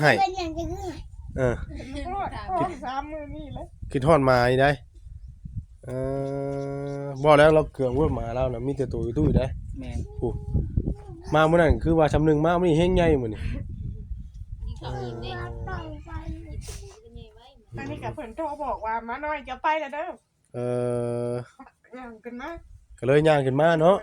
ให้เป็นอย่างจะคือเออรอดพร้อมสามมือนี่เลยคิดฮอดมาอีได้เออบ่แล้วเราเกืองรถมาแล้วน่ะมีแต่ตัวอยู่ตู้อยู่ได้แม่นมามื้อนั้นคือว่าชำนึงมามื้อนี้เฮงใหญ่มื้อนี้ต้องไปอันนี้กับเพิ่นโทรบอกว่ามาหน่อยจะไปแล้วเด้อเอออย่างกันนะก็เลยย่างขึ้นมาเนาะ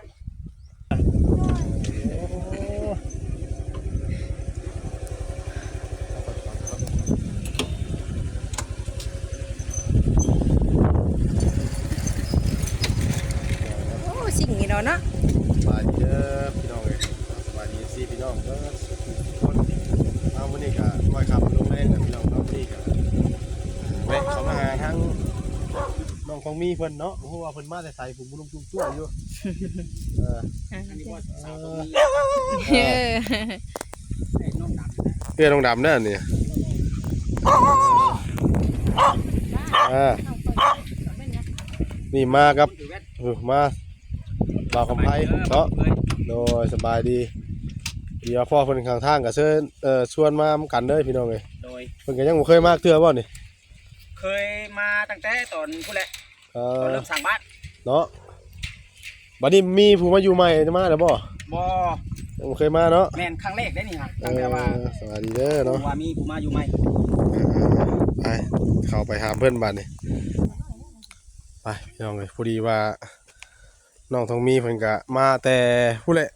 นี้เนาะเนาะสบายดีเด้อพี่น้องเอ้ยสบายดีสิพี่น้องเด้อทุกคนเอามื้อนี้ก็มาขับลงแรงนะพี่น้องเนาะมื้อนี้ก็แวะเข้ามาหาทั้งน้องของมีเพิ่นเนาะเพราะว่าเพิ่นมาแต่ไสผมบ่ลงจุ่มตัวอยู่เอออันนี้ว่าสาวต้องมีเออไอ้น้องดำนะเพื่อนน้องดำเด้อนี่อ่านี่มากับถือแว่นเออมา บ่าวคำไพเนาะเอ้ยโดยสบายดีเดี๋ยวพ่อเพิ่นข้างทางก็เชิญเอ่อชวนมากันเด้อพี่น้องเอ้ยโดย เพิ่นก็ยังบ่เคยมาเทื่อบ่นี่เคยมาตั้งแต่ตอนผู้แหละเอตอนอเริ่มสร้างบ้านเนาะบัดนี้มีผู้มาอยู่ใหม่จะมาแล้วบ่บ่ยังบ่เคยมาเนาะแม่นครั้งแรกได้นี่ฮะเอตั้งแต่ว่าอสวัสดีเด้อเนาะ ว่ามีผู้มาอยู่ไหมไปเข้าไปหาเพื่อนบ้านนี่ไปพี่น้องเลยพอดีว่า น้องทองมีเพิ่นก็มาแต่ผู้แหละ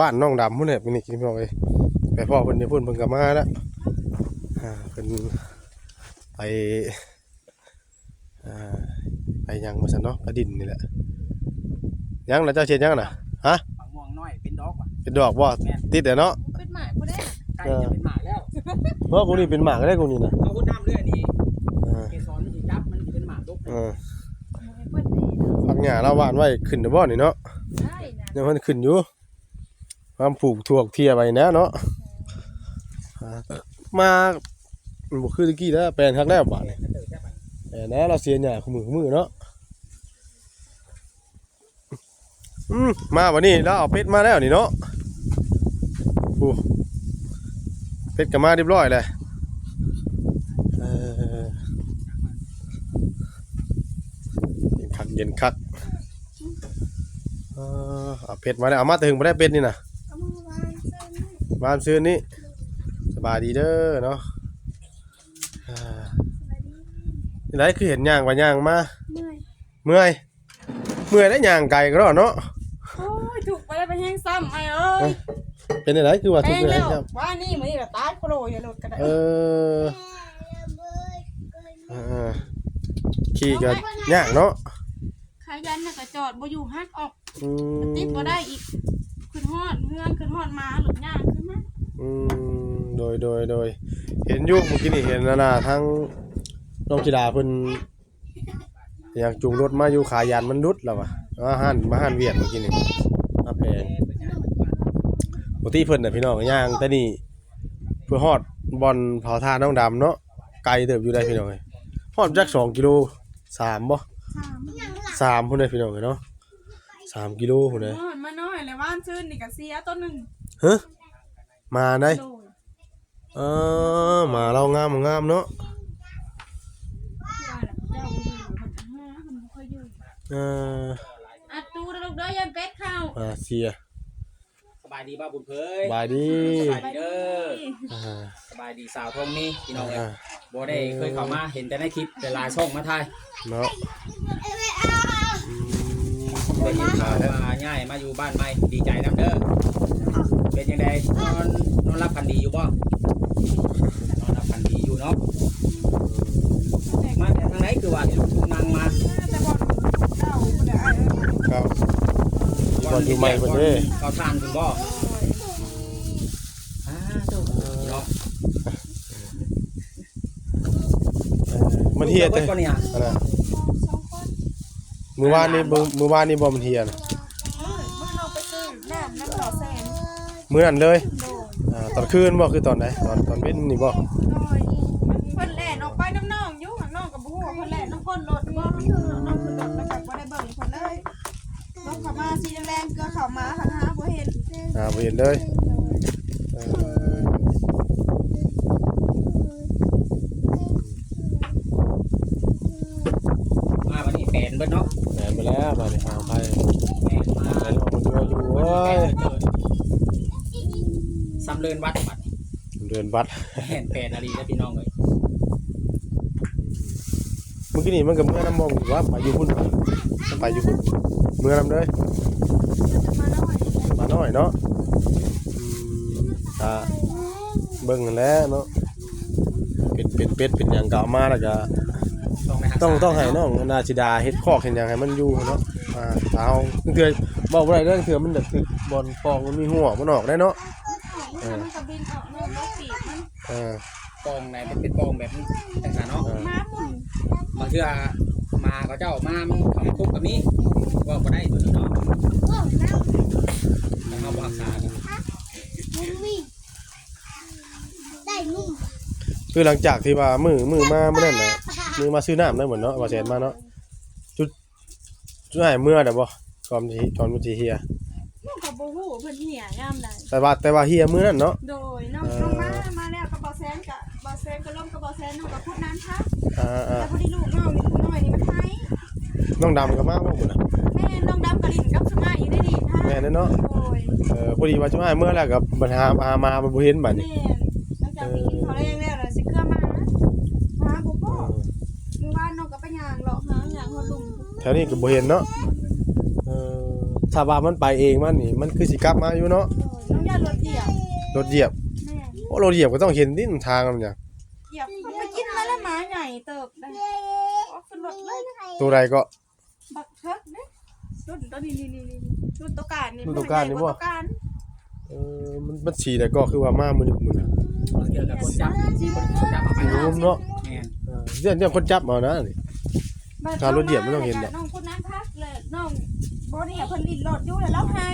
บ้านน้องดำผู้แหละเป็นนี่พี่น้องเลยไปพ่อเพิ่นเนี่ยเพิ่นเพิ่นก็มาแล้วอ่าเพิ่นไปอ่าไปยังมาซะเนาะไปดินนี่แหละยังแล้วเจ้าเช็ดยังน่ะฮะฝังม่วงน้อยเป็นดอกว่ะเป็นดอกบ่ติดเด้อเนาะขึ้นมาบ่ได้ใกล้จะเป็นหมากแล้วเพราะกูนี่เป็นหมากได้กูนี่นะเอาคนน้ำเรื่อยนี่อ่าเกสรมันสิจับมันสิเป็นหมากดกเออผัก หญ้าเราหว่านไว้ขึ้นเด้อบ่นี่เนาะได้นะยังมันขึ้นอยู่ความปลูกถั่วเทียไปนะเนาะอ่ามาบุคือตะกี้แล้วแปลนครั้งแรกบาทนี่แปลนนะเราเสียหญ้าขมือขมือเนาะอืมมาวันนี้เราเอาเป็ดมาแล้วนี่เนาะโอ้เป็ดก็มาเรียบร้อยเลยเออเย็นคักเย็นคัก เออเอาเป็ดมาแล้วเอามาแต่ถึงไม่ได้เป็ดนี่นะเอามือวางเส้นบ้านซื้อนี่สบายดีเด้อเนาะอ่านี่ไรคือเห็นย่างว่าย่างมาเมื่อยเมื่อยเมื่อยได้ย่างไก่ก็รอเนาะโอ้ยถูกไปแล้วไปแห้งซ้ำไอ้เอ้ยเป็นอะไรคือว่าทุกแห้งเมื่อยแล้วครับว่านี่มื้อนี้ละตายโคโลอย่าหลุดกันได้เออเบื่อเกินอ่าขี่กันย่างเนาะขยันน่ะก็จอดบ่อยู่ฮักออก อืมติดบ่ได้อีกขึ้นฮอดเฮือนขึ้นฮอดมาหลุดย่างขึ้นมาอืมโดยโดยโดยเห็นอยุคเมื่อกี้นี่เห็นนะนะทั้งน้องจิดาเพิ่นอยากจูงรถมาอยู่ขายันมันรุดแล้ววะมาหันมาหันเวียดเมื่อกี้นี่มาแพงปกติเพิ่นน่ะพี่น้องย่างแต่นี่เพื่อฮอดบอลเผาทานน้องดำเนาะไกลเติบอยู่ได้พี่น้องเอ้ยฮอดจัก2กิโล3บ่ถามยังหลับ3พุ่นเด้พี่น้องเอ้ยเนาะ 3กิโลพุ่นเด้ฮอดมาน้อยแล้วว่านซื่นนี่ก็เสียต้นหนึงฮะมาได้โดยเออมาเรางามงามเนาะว่าแล้วเจ้าบ่อยู่เพิ่นก็หาเพิ่นบ่ค่อยอยู่เอออัดตูลูกเด้อยันเป็ดเข้ามาเสียสบายดีบ้าบุญเพยบายดีสบายดีเด้ออ่าสบายดีสาวทองมีพี่น้องเอ้ยอ่าบ่ได้เคยเข้ามาเห็นแต่ในคลิปแต่หลายช่องมาถ่ายเนาะอืม ได้ยินข่าวว่าง่ายมาอยู่บ้านใหม่ดีใจนํเด้อเป็นยังไงนอนนอนรับพันดีอยู่บ่นอนรับพันดีอยู่เนาะมาแต่ทางไหนคือว่าที่ลูกทุ่งนางมาแต่บ่เจ้าบ่ได้ไอ้เอ้ยครับบอลอยู่ใหม่พุ่นเด้เขาทานคุณบ่อ่าตู้เนาะเออมันเฮียเด้เด้ก่อนเนี่ยอันน่ะ มือวานนี่บ่มือวานนี่บ่มันเฮียนะเอ้ยมันเราไปซื้อน้ำน้ำต่อแสนมื้อนั้นเลยโดยอ่าตอนคืนบ่คือตอนไหนตอนตอนเว้นนี่บ่โดยเพิ่นแล่นออกไปน้ำน้องอยู่ข้างกับบ่ฮู้ว่าเพิ่นแล่นน้ำก้นรถบ่น้องขึ้นรถแล้วก็บ่ได้เบิ่งเพิ่นเลยรถเข้ามาสีแดงๆเกลือเข้ามาหันหาบ่เห็นอ่าบ่เห็นเลยเออาดหาไผ แม่มา ไผลองมันดูอยู่โอ้ย สำ เริญวัดบัดเดินบัดแห่นแปดนาฬิกาพี่น้องเลยเมื่อกี้นี่มันก็เมื่อน้ำมองว่าไปอยู่พุ่นมันไปอยู่พุ่นเมื่อน้ำเด้อมาหน่อยมาหน่อยเนาะอืมอ่าเบิ่งนั่นแหละเนาะเป็นเป็นเป็ดเป็นหยังก็เอามาแล้วก็ต้องไปหาต้องต้องให้น้องนาชิดาเฮ็ดคอกเฮ็ดหยังให้มันอยู่เนาะอ่าเอาเถื่อบอกบ่ได้เรื่องเถื่อมันจะถึกบอลฟองมันมีหัวมันออกได้เนาะ มันก็บินออกนอกนกปีกมันเออ ปองไหนเป็นเป็นปองแบบนี้แต่งเนาะเออ ม้าหมุนบางเทื่อมาเขาเจ้ามามันเขามาคุกกับนี้ว่าบ่ได้ตัวนี้เนาะโอ้น้ต้องเอารักษากันำมุ้งวิ่งได้นุ่มคือหลังจากที่ว่ามือมือมามื้อนั้นน่ะมือมาซื้อน้ำได้เหมือนเนาะว่าแสนมาเนาะจุดจุดให้เมื่อน่ะบ่ก่อนที่ตอนมันสิเฮียน้องกั บบูฮูเพิ่นเหี่ยยามใดแต่ว่าแต่ว่าเฮียมื้อนั้นเนาะ โดยน้องน้องมามาแล้วกับบอแซนกับบอแซนก็ล่มกับบอแซนน้องกับพูดน้ำพักอ่าอ่าแต่พอดีลูกน้องนี่ผู้น้อยนี่มันไทยน้องดำก็มาบ่พุ่นน่ะแม่น้องดำกระลิ่นกับสมาอยู่ได้ดีท่าแม่นเนาะโดยเออพอดีว่าจุดให้เมื่อแล้วก็ปัญหาหามาบ่เห็นบัดนี้แม่หลังจากที่กินเขาวแรงแล้วน่ะสิเครือมาหาบุพ่อมือว่านน้องกับไปย่างเลาะหาอย่างหัวลุงแถวนี้ก็บ่เห็นเนาะเออ ถ้าว่ามันไปเองมันนี่มันคือสิกลับมาอยู่เนาะโดยน้องย่ารถเหยียบรถเหยียบแม่โอ้รถเหยียบก็ต้องเห็นดินทางมันอย่างเหยียบมันไปกินแล้วละหมาใหญ่เติบได้ออกขึ้นรถเลยนะตัวใดก็ บักเทิกเด้รุ่นตัวนี้นี่นี่นี่รุ่นตัวการนี่รุ่นตัวการนี่บ่ ตัวการเออมันมันสีแต่ก็คือว่ามามื้อนึงมื้อนึงบางเทื่อกับคนจับคนจับเอาไปรวมเนาะแม่นเออเรื่องเรื่องคนจับเอานะนี่ ถ้ารถเหยียบไม่ต้องเห็นหรอกน้องคนนั้นพักเลยน้อง โบนี่เพิ่นลิ้นรถอยู่แล้วเราให้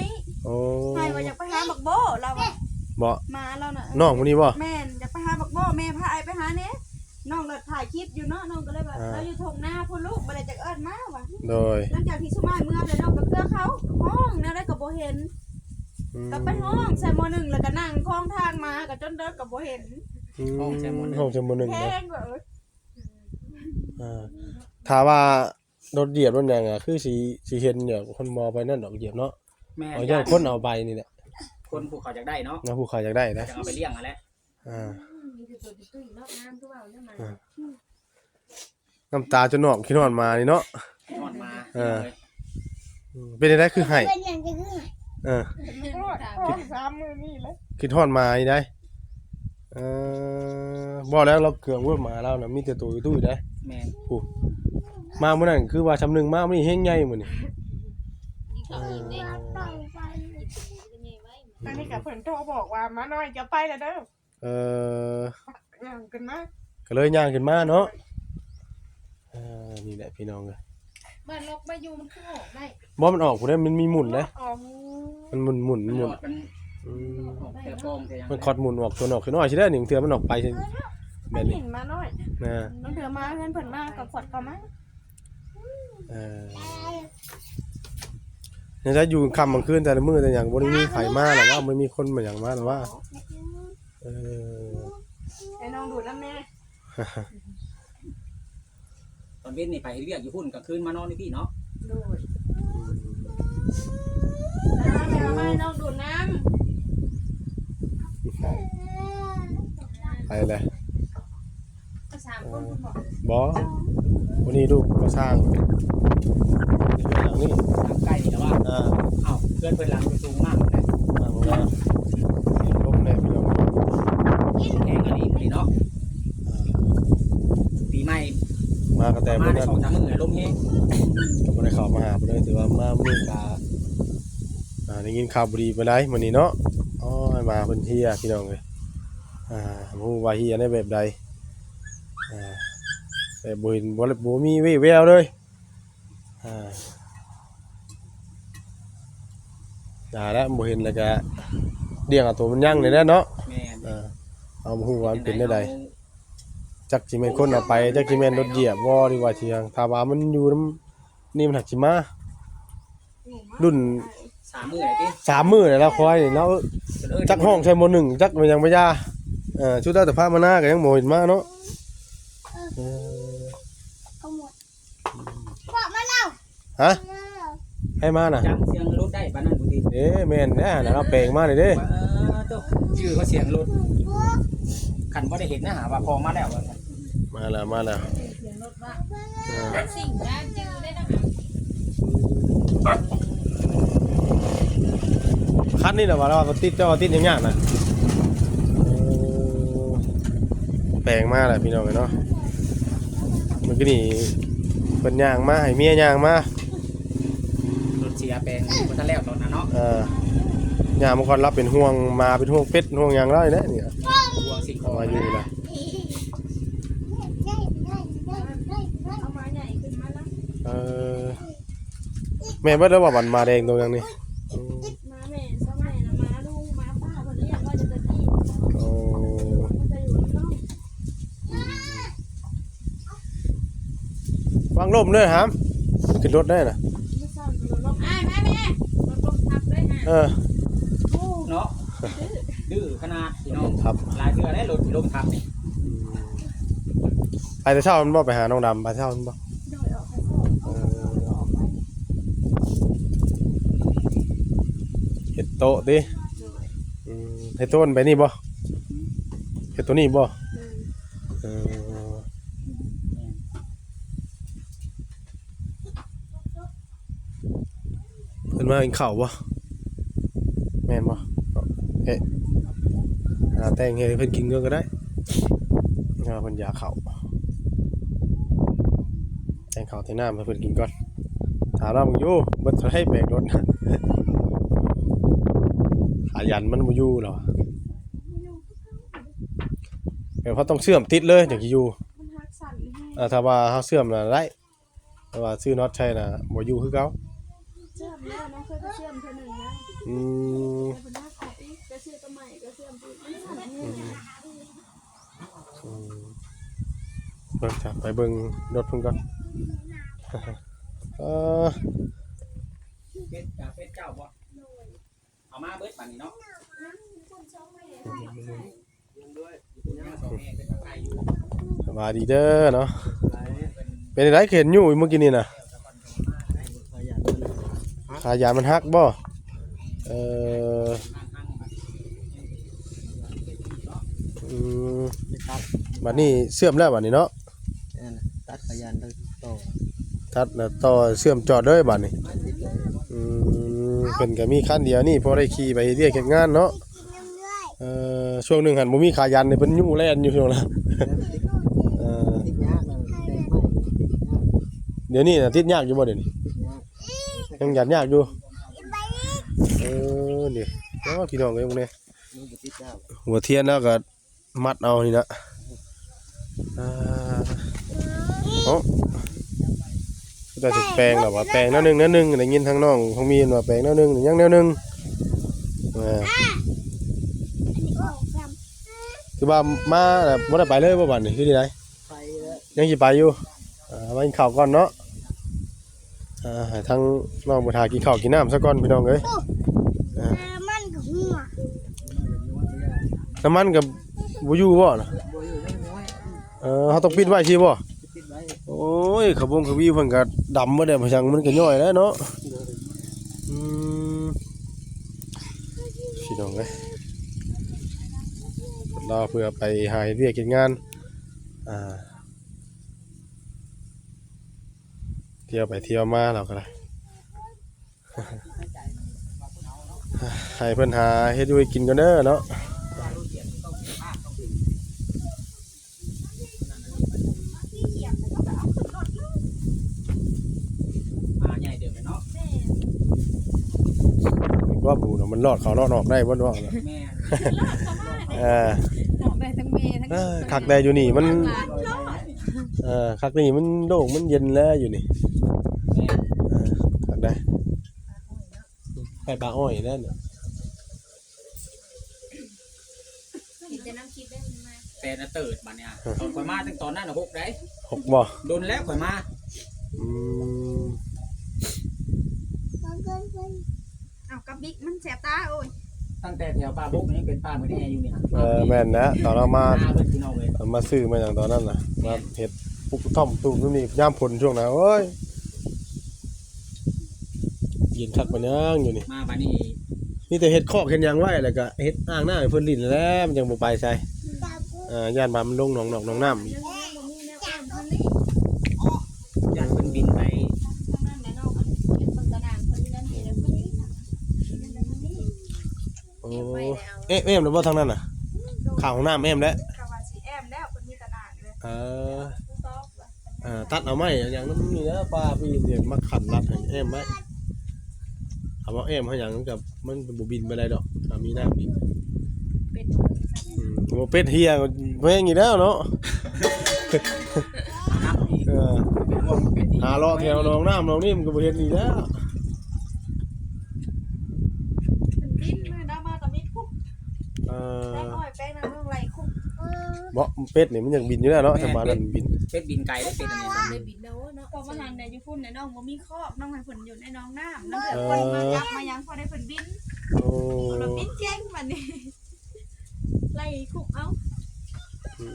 โอ้ให้ว่าอยากไปหาบักโบเราอะบ่มาเราน่ะน้องมื้อนี้บ่แม่นอยากไปหาบักโบแม่พาไอไปหาเน่น้องเลยถ่ายคลิปอยู่เนาะน้องก็เลยแบบอ่าเราอยู่ทงหน้าพ่อลูกบ่ได้จักเอิ้นมาว่ะโดยหลังจากที่สุมายเมื่อแล้วน้องก็เกลือเขาห้องแนวได้ก็บ่เห็นอืมก็ไปห้องใส่หมอหนึ่งแล้วก็นั่งคล้องทางมาก็จนเดินก็บ่เห็นอืมห้องแชมมื้อนึงแพเนาะงว่าเอ้ยอ่าถ้าว่า รถเหยียบรถหยังอะคือสิสิเห็นเนี่ยคนมอไปนั่นดอกเหยียบเนาะแม่เอาย่างคนเอาไปนี่แหละคนผู้เขาอยากได้เนาะนะผู้เขาอยากได้นะจะเอาไปเลี้ยงนั่นแหละอ่ามีแต่ตัวตุ้ยๆเนาะน้ำคือว่าเนี่ยมันน้ำตาจะนองขี้นอนมานี่เนาะ นอนมาเออ อืมเป็นได้คือให้เป็นอย่างจะคือเออห้องสามมือนี่เลยคิดทอดมาอีได้เออบอกแล้วเราเกืองเว่ามาแล้วนะมีแต่ตัวอยู่ตู้อยู่ได้แม่น มาเมื่อนั้นคือว่าชำหนึงมามื้อนี้เฮงใหญ่มื้อนี้ต้องไปอันนี้กับเพิ่นโทรบอกว่ามาหน่อยจะไปแล้วเด้อเอออย่างกันมาก็เลยย่างขึ้นมาเนาะเออนี่แหละพี่น้องเอ้ยบ้านลกมาอยู่มันคือออกได้บ่มันออกพุ่นได้มันมีหมุนเด้อ๋อมันหมุนหมุนมันหหมุมนดมันอืมออกแต่ปองแต่ยังมันคอดหมุนออกตัวออกขึ้นน้อยสิได้หนึ่งเทื่อมันออกไปสิแบไม่บนี้เห็นมาหน่อยนะน้องเธอมาเพื่อนเพิ่นมากับขวดก็มา เออยังจะอยู่ค่ำกลางคืนแต่ละมื้อแต่อย่างบ่ได้มีไผมาหรอกว่าไม่มีคนมาหยังมาหรอกว่าเออไอ้น้องดูดน้ำแม่ตอนเว้นนี่ไปเรียกอยู่พุ่นกลางคืนมานอนนี่พี่เนาะดูดน้ำแม่มาให้น้องดูดน้ไปเลยำสามคนคุณ บอกบอวันนี้ลูกมาสร้างหลังนี่ทางใกล้นี่แต่ว่าอ่าเอ้าเพื่อนเพื่อนหลังมันสูงมากเลยหลังว่าลมแรงพี่น้องแข่งกันอีกนี่เนาะปีใหม่มากระแตมาเมื่อในนั้นสองสามมื้อลมแห้งก็บ่ได้เข้ามาหาบ่ได้ถือว่ามามื้อกาอ่าได้ยินข่าวบุรีไปได้มื้อนี้เนาะอ๋อให้มาเพิ่นเฮียพี่น้องเอ้ยอ่าบ่ฮู้ว่าเฮียในแบบใดอ่า แต่บ่เห็นบ่บ่มีวี่แววเลยอ่าด่าแล้วบ่เห็นแล้วก็เลี้ยงเอาตัวมันยังนี่แหละเนาะแม่นอ่าเอาบ่ฮู้ว่ามันเป็นได้ใดจักสิแม่นคนเอาไปจักสิแม่นรถเหยียบบ่หรือว่าสิหยังถ้าว่ามันอยู่นำนี่มันหักสิมารุ่นสามมื้อไหนพี่สามมื้อแล้วคอยนี่เนาะจนเอิ้นจักห้องใช้มหนึ่งจักมันยังบ่ยาเออชุดได้แต่พามาหน้าก็ยังบ่เห็นมาเนาะเออ เอาหมดบอกมาแล้ว ฮะมาแล้วให้มาน่ะจำเสียงรถได้ปานนั้นบ่ดีเอ๊ะแม่นแน่น่ะเราแปลงมาเลยเด้เออโตชื่อเขาเสียงรถคันบ่ได้เห็นนะหาว่าพอมาแล้วว่าซั่นมาแล้วมาแล้วเสียงรถว่าอ่าสิ่งนั้นจือได้นะคันนี่แหละว่าเราก็ติดเจ้าติดอย่างยากนะเออแปลงมาแหละพี่น้องเอ้ยเนาะมันก็นี่เป็นย่างมาให้เมียย่างมาร ถเสียแปลงบ่ ทันแล้วตอนนั้นเนาะเอ่ย่างมาก่อนรับเป็นห่วงมาเป็นห่วงเป็ดห่วงหยางไรเนี่ยเนี่ยบัวสิคอมาอยู่นะเอามาใหญ่ขึ้นมาแล้วเออแม่เบิดแล้วว่าบันมาแดงตรงยังนี่อืมมาแม่ซะแม่นะมาลูกมาป้าคนเรียกว่าจะจะตีโอ้มันจะอยู่ข้างนอกวางลมเลยฮามขึ้นรถได้น่ะ เออ เนาะดื้อขนาดพี่น้องครับ หลายเทื่อได้รถลมทับนี่ไปแต่เช้ามันบ่ไปหาน้องดำไปเช้ามันบ่โดยออกไปซ่อนเออเห็ดโต๊ะดิอืมเห็ดโต๊ะมันไปนี่บ่เห็ดตัวนี้บ่เออเพิ่นมากินข้าวบ่แม่นบ่ เอ๊ะหาแต่งให้เพิ่นกินก็ก็ได้อ่าเพิ่นอยากข้าวแต่งข้าวแต่งน้ำให้เพิ่นกินก่อนถามเรามึงอยู่เบิดเท่าให้แบกรถนะขายันมันบ่อยู่หรอเดี๋ยวเขาต้องเชื่อมติดเลยอย่างที่อยู่มันหักสั่นให้อ่าถ้าว่าเขาเชื่อมน่ะได้แต่ว่าซื้อน็อตใช่น่ะบ่อยู่คือเก่าเชื่อมแล้วน้องเคยก็เชื่อมเท่านึงนะอืม แต่คนหักออกอีกจะเชื่อตัวใหม่ก็เชื่อมอีกมันสั่นให้ อืม เบิ่งจ้ะไปเบิ่งรถเพิ่นก่อนเออเป็ดกาเป็ดเจ้าบ่เอามาเบิดบัดนี้เนาะสบายดีเด้อเนาะเป็นไรเข็นอยู่เมื่อกี้นี่นะขายามันหักบ่เออบัดนี้เชื่อมแล้วบัดนี้เนาะ ตัดขยันตั้งโตทัดแล้วต่อเชื่อมจอดเด้อบัดนี้อืมเพิ่นก็มีคันเดียวนี่พอได้ขี่ไปเรียกเฮ็ดงานเนาะเอ่อช่วงหนึงหันบ่มีขายันนี่เพิ่นยู่แล่นอยู่ช่วงนั้นเออติดยากเลยเต็มไม่เดี๋ยวนี้น่ะติดยากอยู่บ่เดี๋ยวนี้ติดยากยังหยัดยากอยู่เออนี่เนาะพี่น้องเอ้ยพวกนี้มันบ่ติดยากหัวเทียนแล้วก็มัดเอานี่นะอ่า โอ้แต่สิแปลงแล้วว่าแปลงแนวหนึงแนวหนึงได้ยินทางน้องของมีนว่าแปลงแนวหนึงยังแนวหนึงอ่าคือว่ามาแบบบ่ได้ไปเลยบ่บัดนี้คือที่ไหนไปแล้วยังสิไปอยู่อ่ามากินข้าวก่อนเนาะอ่าให้ทั้งน้องบ่ทากินข้าวกินน้ำซะก่อนพี่น้องเอ้ยมันกับหัวน้ำมันกับบ่อยู่บ่น่ะบ่อยู่ได้น้อยเออเฮาต้องปิดไว้สิบ่ติดไว้ โอ้ยขบวงขวีเพิ่นก็ดำบ่ได้เพราะจังมันก็ย่อยแล้วเนาะอืมพี่น้องเอ้ยรอเพื่อไปหาเฮ็ดเวียกเฮ็ดงานอ่าเที่ยวไปเที่ยวมาเราก็ได้ให้เพิ่นหาเฮ็ดอยู่ให้กินกันเด้อเนาะ มาใหญ่เดิมเลยเนาะ ว่าบูเนาะมันรอดเขารอดออกได้บ่เนาะแม่เออออกได้ทั้งเมย์ทั้งเออคักได้อยู่นี่มันเออคักนี่มันโล่งมันเย็นแล้วอยู่นี่แม่เออคักได้ไปบางอ้อยนั่นน่ะกินแต่น้ำคิดได้มาแต่น่ะเติดบัดเนี่ยตอนข่อยมาตั้งตอนนั้นน่ะหกได้หกบ่โดนแล้วข่อยมาอืมเอากับบิ๊กมันแสบตาโอ้ยตั้งแต่แถวป่าบุกนี่เป็นป่าเหมือนแอร์อยู่นี่ฮะเออแม่นนะตอนเรามาหน้าเพิ่นพี่น้องเลยมาซื้อมาอย่างตอนนั้นน่ะมาเฮ็ดปุกท่อมตุ้มตุ้มนี่ย่ามผลช่วงนั้นโอ้ยเย็นคักปานยังอยู่นี่มาบัดนี้นี่แต่เฮ็ดคอกเฮ็ดหยังไว้แล้วก็เฮ็ดอ่างน้ำให้เพิ่นลิ้นนั่นแหล้วมันจังบ่ไปใส่อ่าย่านบ้านมันลงหนองนอกหนองน้ำอีก ญาติเพิ่นบินไป โอ้ เอ๊ะแม่มแล้วบ่ทางนั้นน่ะข้างห้องน้ำแม่มแล้วกะว่าสิแอมแล้วเพิ่นมีตลาดเลยเอออ่าตัดเอาไหมอย่างนั้นนี่นะป้าพี่เนี่ยมาขันรัดให้แอมไว้เอาว่าแอมให้หยังกับมันบ่บินไปได้ดอกถ้ามีน้ำบินอืมเป็ดเฮียก็แม่งอีกแล้วเนาะนับอีกเออเป็นห่วเนดีหาเลาะแถวหนองน้ำหนองนี่มันก็บ่เฮ็ดอีกแล้ว เป็นบินมือดามาตะมิดคุก เอได้อน้อยแป้งน้ำเมืองไหลคุกบ่เป็ดนี่มันยังบินอยู่แล้วเนาะจังหวะนั้นบิน เป็ดบินไกลได้เป็ดอันนี้ได้บินแล้วเนาะพอมาหันเนี่ยอยู่พุ่นเนี่ยน้องบ่มีคอกน้องให้เพิ่นอยู่ในน้องน้ำน้องเพิ่นมาจับมายังพอได้เพิ่นบินโอ้เราบินเจ๊งบัดนี้ไล่คุกเอาอื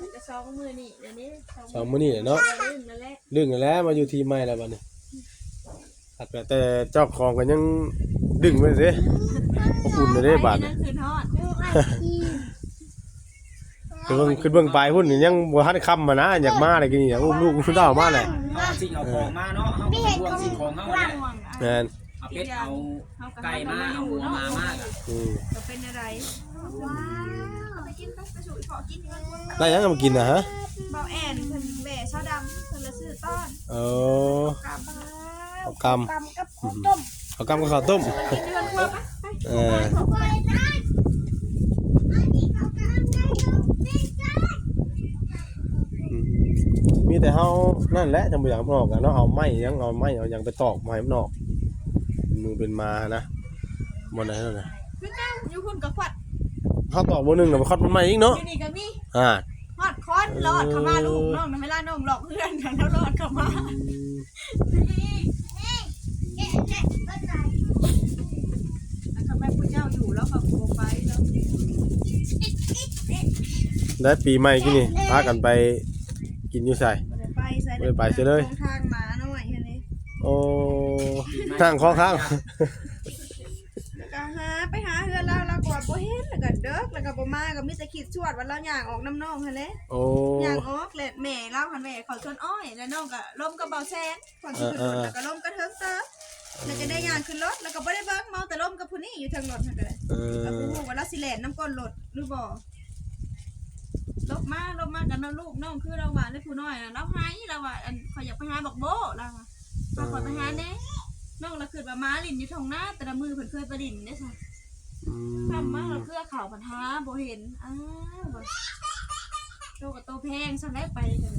มจะสองมือนี่เดี๋ยวนี้สองมื้อนี้เนาะลื่นนั่นแหละเรื่องกันแล้วมาอยู่ทีมใหม่แล้วบัดนี้ ตัดไปแต่เจ้าของก็ยังดึงไว้สิอบอุ่นเลยเด้บาดนั่นี่นคือทอดคือเบิ่งคือเบิ่งปลายหุ้นนี่ยังบ่ทันค้ำมานะอยากมาได้กินอยากอุ้มลูกอุ้มเต้ามาแหละเอาสิ่งเอาของมาเนาะเฮาก็เป็นห่วงสิ่งของเฮาแหละห่วงแม่นเอาเป็ดเอาไก่มาเอาหมูมามากอะอืมจะเป็นอะไรว้าวไปกินไปไปสู่อีพอกินกันคนได้หยังเอามากินน่ะฮะเบาแอนเพิ่นแหว่ชาวดำเพิ่นละซื้อต้อนเออกาบ้า เอากำกำกับข้าวต้มเอากำกับข้าวต้มกินเดือนครัวไปไปเออไปได้อันนี้เขากำลังได้อยู่ไม่ได้อืมมีแต่เฮานั่นแหละจังบ่อยากมันออกกันเนาะเอาไม้ยังเอาไม้เอาหยังไปตอกไม้มันออกเป็นมือเป็นมานะบ่ได้นั่นน่ะคือเจ้าอยู่พุ่นกับขวัดเฮาตอกบ่หนึงน่ะบ่คัดมันใหม่อีกเนาะอยู่นี่ก็มีอ่าฮอดคอนรอดเข้ามาลูกน้องนะเวลาน้องหลอกเพื่อนกันแล้วรอดเข้ามาแกะแกะก็ใส่ แล้วก็แม่พุทธเจ้าอยู่แล้วก็โบ ไปแล้วได้ปีใหม่กินนี่พากันไปกินอยู่ไสบ่ได้ไปใส่บ่ได้ไปเสียเลยตรงทางหมาหน่อยแค่นี้โอ้นั่งคอข้างแล้วก็หาไปหาเฮือนเราเราก็ว่าบ่เห็นแล้วก็เด้อแล้วก็บ่มาก็มีแต่คิดชวดว่าเราย่างออกน้ำน้องหั่นแหละโอ้ย่างออกแหละแม่เราหั่นแม่เขาชวนอ้อยแล้วน้องก็ล้มกับเบาแซนก่อนสิขึ้นรถแล้วก็ล้มกระเทิงเติบ แล้วก็ได้ย่างขึ้นรถแล้วก็บ่ได้เบิ่งเมาแต่ล้มกับผู้นี้อยู่ทางรถหั่นก็ได้เอก็อบ่ฮู้ว่าเราสิแล่นน้ำก้นรถหรือบ่ลบมาลบมากันเนาะลูกน้องคือเราว่าเลยผู้น้อยน่ะเราหายเราว่าอันขอยอยากไปหาบอกโบเราว่าพาขอยไปหาแน่น้องเราคือว่าม้าลินอยู่ทางหน้าแต่ละมือเพิ่นเคยไปลินเด้ซะอืมทำมาเราเพื่อข่าวปัญหาบ่เห็นอ้าวบ่โตกับโตแพงซั่นได้ไปกัน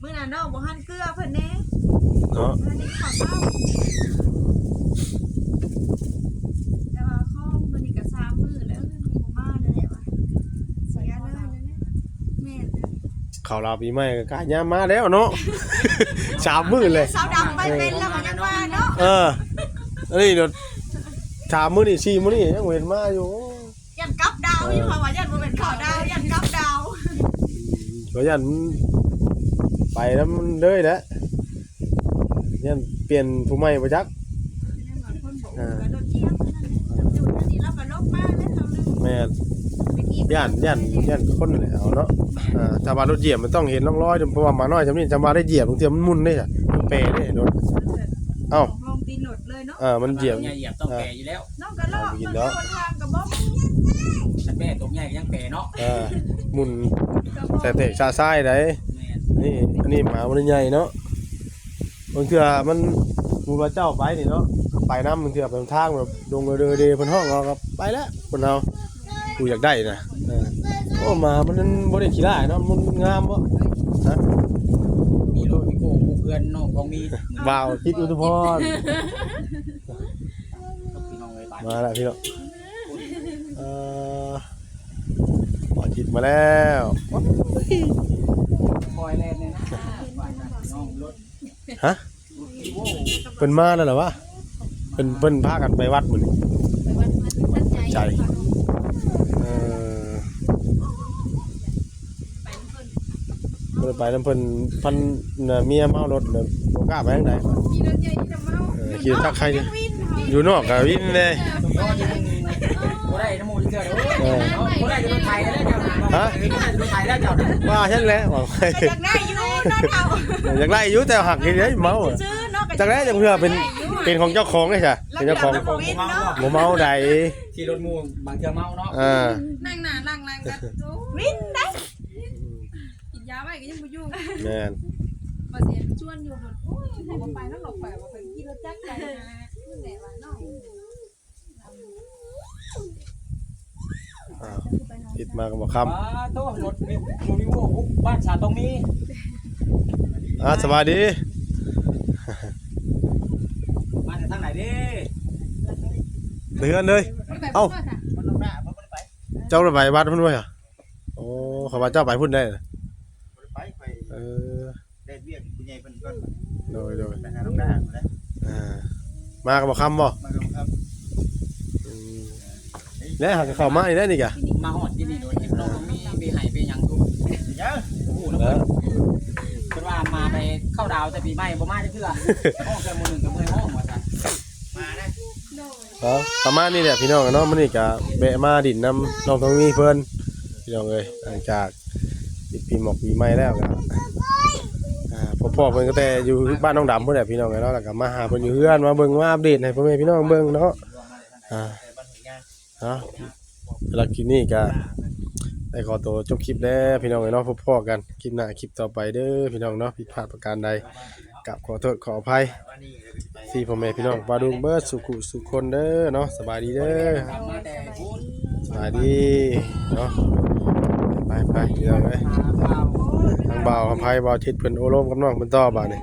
มื้อนั้นน้องบ่หันเกลือเพิ่นแน่ เนาะอันนี้ข้าวเช้าแต่ว่าข้อมื้อนี้ก็สามมื้อแล้วบ่มาเลยแหละว่าเสียเลยนะเนี่ยแม่นข่าวลาวปีใหม่ก็กล้ายามมาแล้วเนาะสามมื้อเลยสาวดำไปเป็นแล้วมันยังว่าเนาะเอออันนี้เดี๋ยวสามมื้อนี่สี่มื้อนี่ยังบ่เห็นมาอยู่ยันกับดาวอยู่ค่ะว่ายันบ่เป็นข่าวดาวยันกับดาวก็ยันมันไปแล้วมันเลยแหละ ยันเปลี่ยนผู้ใหม่บ่จักยังว่าคนบอกว่ารถเอียงนั่นแหละอยู่นั่นนี่เราก็ลบมาแล้วเราลืมแม่นไปกิย่านย่านย่านคนนั่นแหละเอาเนาะอ่าถ้าว่ารถเหยียบมันต้องเห็นร่องรอยเพราะว่าหมาน้อยจำนี่จำว่าได้เหยียบบางทีมันหมุนได้จ้ะมันเปได้รถเอ้าลงตีนหลดเลยเนาะอ่ามันเหยียบใหญ่เหยียบต้องแก่อยู่แล้วน้องก็ลอกเอาไปกินมันแล้วโดนทางกับบ๊อบฉันแม่ตกใหญ่ก็ยังแก่เนาะอ่าหมุนแต่เตะชาซ้ายได้แม่นี่อันนี้หมามันใหญ่เนาะ บางเทื่อมันมูว่าเจ้าไปนี่เนาะไปน้ำบางเทื่อเป็นทางแบบลงเรือเดเพิ่นห้องเราก็ไปแล้วคนเรากูอยากได้นะเออโอ้หมามันนั้นบ่ได้ขี้ร้ายเนาะมันงามบ่มีลูกมีโก้มีเพื่อนน้องของมีบ่าวคิดอุทุพรพี่น้องเลยบาดมาแล้วพี่เนาะเออบ่าวคิดมาแล้วคอยแลนเลยนะบาดน้องรถฮะอีโว เพิ่นมาแล้วเหรอวะเพิ่นเพิ่นพากันไปวัดมื้อนี้ไปวันมันตั้งใจใจเออไปเพิ่นโอ้บ่ได้ไปนํเพิ่นพันน่ะเมียเมารถน่ะบ่กล้าไปทางใดขี่รถใหญ่ที่จะเมาเออขี่ทักใครเนี่ยอยู่นอกก็วินเลยบ่ได้น้ำมูลเชื่อเด้อบ่ได้จะโดนไทยแล้วเจ้าน่ะฮะบ่ได้จะโดนไทยแล้วเจ้าน่ะว่าฉันแหละว่าไปอยากได้อยู่นอนเอาอยากไล่อยู่แต่หักนี่เด้เมาอะซื้อเนาะ จากแรกจังเพื่อเป็นเป็นของเจ้าของได้จ้ะเป็นเจ้าของโควิดเนาะบ่เมาใดขี่รถมูบางเทื่อเมาเนาะอ่านั่งหน้านั่งหลังกันโอ้วินได้กินยาไว้ก็ยังบ่อยู่แม่นบ่เสียชวนอยู่บ่โอ้ยเขาบ่ไปแล้วหรอกไปบ่เป็นขี่รถจักรไปนะนั่นแหละว่าน้องอ่าติดมาก็บ่คป้าโตรถมีรถมีโว้บ้านชาตรงนี้ำอ่าสวัสดี มาจากทางไหนเด้เดือนเลย เอ้า มันลงหน้ามันบ่ได้ไปเจ้าไปวัดพุ่นไว้เหรอโอ้เขาว่าเจ้าไปพุ่นได้เหรอบ่ได้ไปไปเออเล่นเวียกผู้ใหญ่เพิ่นก่อนโดยโดยไปหาลงหน้าพุ่นแหละอ่ามาก็บ่คำบ่มาลงครับอืมแล้วหากเข้ามาอีกได้นี่กะมาฮอดที่นี่โดยที่น้องตรงนี้มีให้ไปหยังดูเดี๋ยวโอ้โหเออเพิ่นว่ามาไปเข้าดาวแต่ปีใหม่บ่มาจักเทื่อห้องแค่มื้อหนึงกับมื้อห้องว่าซั่นมานะ เออประมาณนี้แหละพี่น้องเนาะมื้อนี้ก็แวะมาดินน้ำน้องทองมีเพิ่นพี่น้องเอ้ยหลังจากปิดปีหมอกปีใหม่แล้วก็พ่อพ่อเพิ่นก็แต่อยู่บ้านน้องดำเพุ่นแหละพี่น้องเนาะแล้วก็มาหาเพิ่นอยู่เฮือนมาเบิ่งมาอัปเดตให้พ่อแม่พี่น้องเบิ่งเนาะอ่าแล้วงานเนาะสำหรับคลิปนี้ก็ได้ขอตัวจบคลิปแล้วพี่น้องเอ้ยเนาะพบพ่อกันคลิปหน้าคลิปต่อไปเด้อพี่น้องเนาะผิดพลาดประการใด กับขอโทษขออภัยสี่พ่อแม่พี่น้องบาดุงเบิร์ดสุขุสุขคนเด้อเนาะสบายดีเด้อสบายดีเนาะไปไปพี่องเอ้ยหาข้าวทางเบาอภัยเบาทิศเพิ่นโอโลมกับน้องเพิ่นต่อบาดนี่